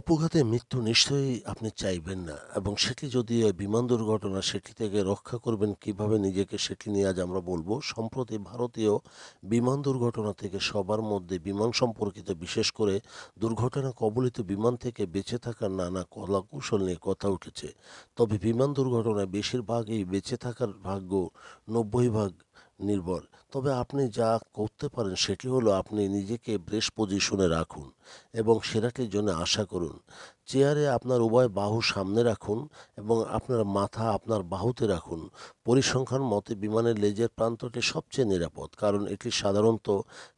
অপঘাতে মৃত্যু নিশ্চয়ই আপনি চাইবেন না এবং সেটি যদি বিমান দুর্ঘটনা, সেটি থেকে রক্ষা করবেন কীভাবে নিজেকে সেটি নিয়ে আজ আমরা বলব। সম্প্রতি ভারতীয় বিমান দুর্ঘটনা থেকে সবার মধ্যে বিমান সম্পর্কিত বিশেষ করে দুর্ঘটনা কবলিত বিমান থেকে বেঁচে থাকার নানা কলাকৌশল নিয়ে কথা উঠেছে। তবে বিমান দুর্ঘটনায় বেশিরভাগই বেঁচে থাকার ভাগ্য নব্বই ভাগ নির্ভর। তবে আপনি যা করতে পারেন সেটি হলো আপনি নিজেকে ব্রেস পজিশনে রাখুন এবং সেরাটির জন্য আশা করুন। চেয়ারে আপনার উভয় বাহু সামনে রাখুন এবং আপনার মাথা আপনার বাহুতে রাখুন। পরিসংখ্যান মতে বিমানের লেজের প্রান্তটি সবচেয়ে নিরাপদ কারণ এটি সাধারণত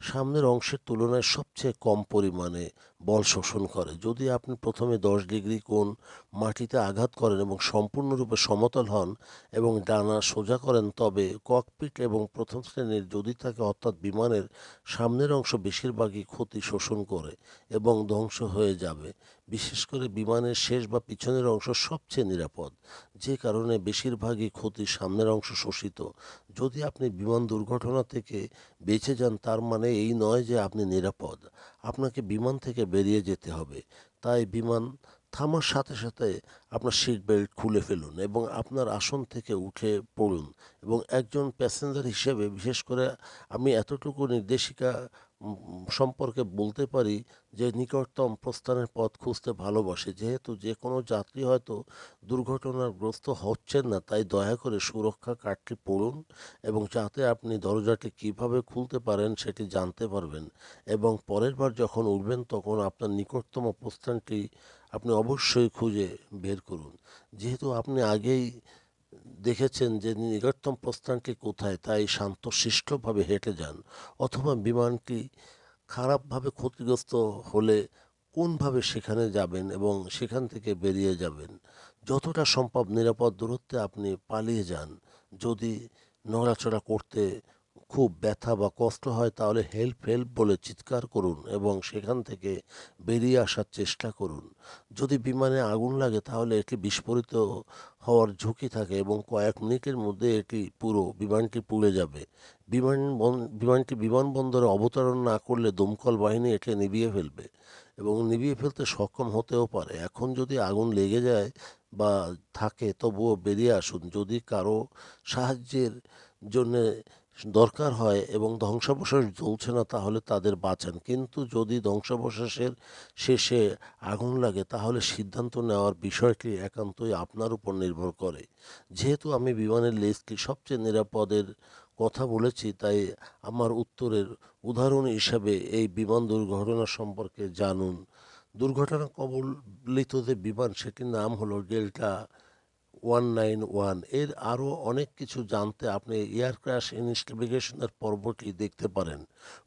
সামনের অংশের তুলনায় সবচেয়ে কম পরিমাণে বল শোষণ করে। যদি আপনি প্রথমে দশ ডিগ্রি কোণ মাটিতে আঘাত করেন এবং সম্পূর্ণরূপে সমতল হন এবং ডানা সোজা করেন, তবে ককপিট এবং প্রথম শ্রেণির যদি থাকে অর্থাৎ বিমানের সামনের অংশ বেশিরভাগই ক্ষতি শোষণ করে এবং ধ্বংস হয়ে যাবে, বিশেষ করে বিমানের শেষ বা পিছনের অংশ সবচেয়ে নিরাপদ, যে কারণে বেশিরভাগই ক্ষতি সামনের অংশ শোষিত। যদি আপনি বিমান দুর্ঘটনা থেকে বেঁচে যান, তার মানে এই নয় যে আপনি নিরাপদ। আপনাকে বিমান থেকে বেরিয়ে যেতে হবে। তাই বিমান থামার সাথে সাথে আপনার সিট বেল্ট খুলে ফেলুন এবং আপনার আসন থেকে উঠে পড়ুন এবং একজন প্যাসেঞ্জার হিসেবে, বিশেষ করে আমি এতটুকু নির্দেশিকা সম্পর্কে বলতে পারি যে নিকটতম প্রস্থানের পথ খুঁজতে ভালোবাসে। যেহেতু যে কোনো যাত্রী হয়তো দুর্ঘটনাগ্রস্ত হচ্ছেন না, তাই দয়া করে সুরক্ষা কার্ডটি পড়ুন এবং যাতে আপনি দরজাটি কীভাবে খুলতে পারেন সেটি জানতে পারবেন এবং পরের বার যখন উঠবেন, তখন আপনার নিকটতম প্রস্থানটি আপনি অবশ্যই খুঁজে বের করুন। যেহেতু আপনি আগেই দেখেছেন যে নিকটতম প্রস্থানটি কোথায়, তাই শান্তশিষ্টভাবে হেঁটে যান অথবা বিমানটি খারাপভাবে ক্ষতিগ্রস্ত হলে কোনভাবে সেখানে যাবেন এবং সেখান থেকে বেরিয়ে যাবেন। যতটা সম্ভব নিরাপদ দূরত্বে আপনি পালিয়ে যান। যদি নড়াচড়া করতে খুব ব্যথা বা কষ্ট হয়, তাহলে হেল্প হেল্প বলে চিৎকার করুন এবং সেখান থেকে বেরিয়ে আসার চেষ্টা করুন। যদি বিমানে আগুন লাগে, তাহলে এটি বিস্ফোরিত হওয়ার ঝুঁকি থাকে এবং কয়েক মিনিটের মধ্যে এটি পুরো বিমানটি পুড়ে যাবে। বিমান বিমানটি বিমানবন্দরে অবতরণ না করলে দমকল বাহিনী এটি নিভিয়ে ফেলবে এবং নিভিয়ে ফেলতে সক্ষম হতেও পারে। এখন যদি আগুন লেগে যায় বা থাকে, তবুও বেরিয়ে আসুন। যদি কারও সাহায্যের জন্য দরকার হয় এবং ধ্বংসাবশেষ জ্বলছে না, তাহলে তাদের বাঁচান। কিন্তু যদি ধ্বংসাবশেষের শেষে আগুন লাগে, তাহলে সিদ্ধান্ত নেওয়ার বিষয়টি একান্তই আপনার উপর নির্ভর করে। যেহেতু আমি বিমানের লেজটি সবচেয়ে নিরাপদের কথা বলেছি, তাই আমার উত্তরের উদাহরণ হিসাবে এই বিমান দুর্ঘটনা সম্পর্কে জানুন। দুর্ঘটনা কবলিত যে বিমান, সেটির নাম হলো ডেল্টা ওয়ান নাইন ওয়ানের আরও অনেক কিছু জানতে আপনি এয়ার ক্র্যাশ ইনভেস্টিগেশনের পর্বটি দেখতে পারেন।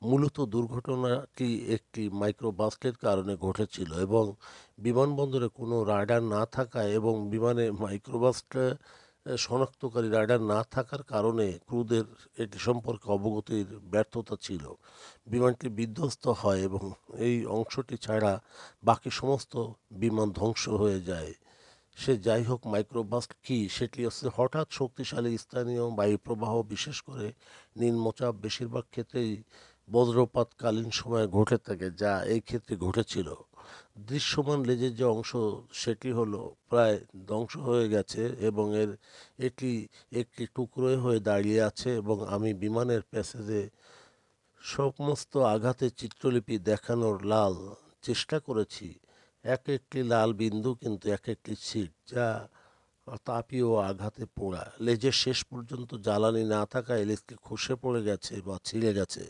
মূলত দুর্ঘটনাটি একটি মাইক্রোবাস্টের কারণে ঘটেছিল এবং বিমানবন্দরে কোনো রাডার না থাকায় এবং বিমানে মাইক্রোবাসটা শনাক্তকারী রাডার না থাকার কারণে ক্রুদের এটি সম্পর্কে অবগতির ব্যর্থতা ছিল। বিমানটি বিধ্বস্ত হয় এবং এই অংশটি ছাড়া বাকি সমস্ত বিমান ধ্বংস হয়ে যায়। সে যাই হোক মাইক্রোবাস্ট কি সেটি হচ্ছে হঠাৎ শক্তিশালী স্থানীয় বায়ুপ্রবাহ, বিশেষ করে নিম্নচাপ বেশিরভাগ ক্ষেত্রেই বজ্রপাতকালীন সময়ে ঘটে থাকে, যা এই ক্ষেত্রে ঘটেছিল। দৃশ্যমান লেজের যে অংশ, সেটি হলো প্রায় ধ্বংস হয়ে গেছে এবং এর, এটি একটি টুকরোয় হয়ে দাঁড়িয়ে আছে এবং আমি বিমানের প্যাসেজে সমস্ত আঘাতের চিত্রলিপি দেখানোর লাল চেষ্টা করেছি। এক একটি লাল বিন্দু কিন্তু এক একটি সিট যা তাপীয় আঘাতে পোড়া। লেজের শেষ পর্যন্ত জ্বালানি না থাকায় লেজটি খসে পড়ে গেছে বা ছিঁড়ে গেছে,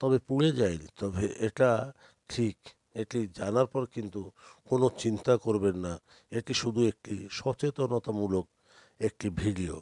তবে পুড়ে যায়নি। তবে এটা ঠিক, এটি জানার পর কিন্তু কোনো চিন্তা করবেন না। এটি শুধু একটি সচেতনতামূলক একটি ভিডিও।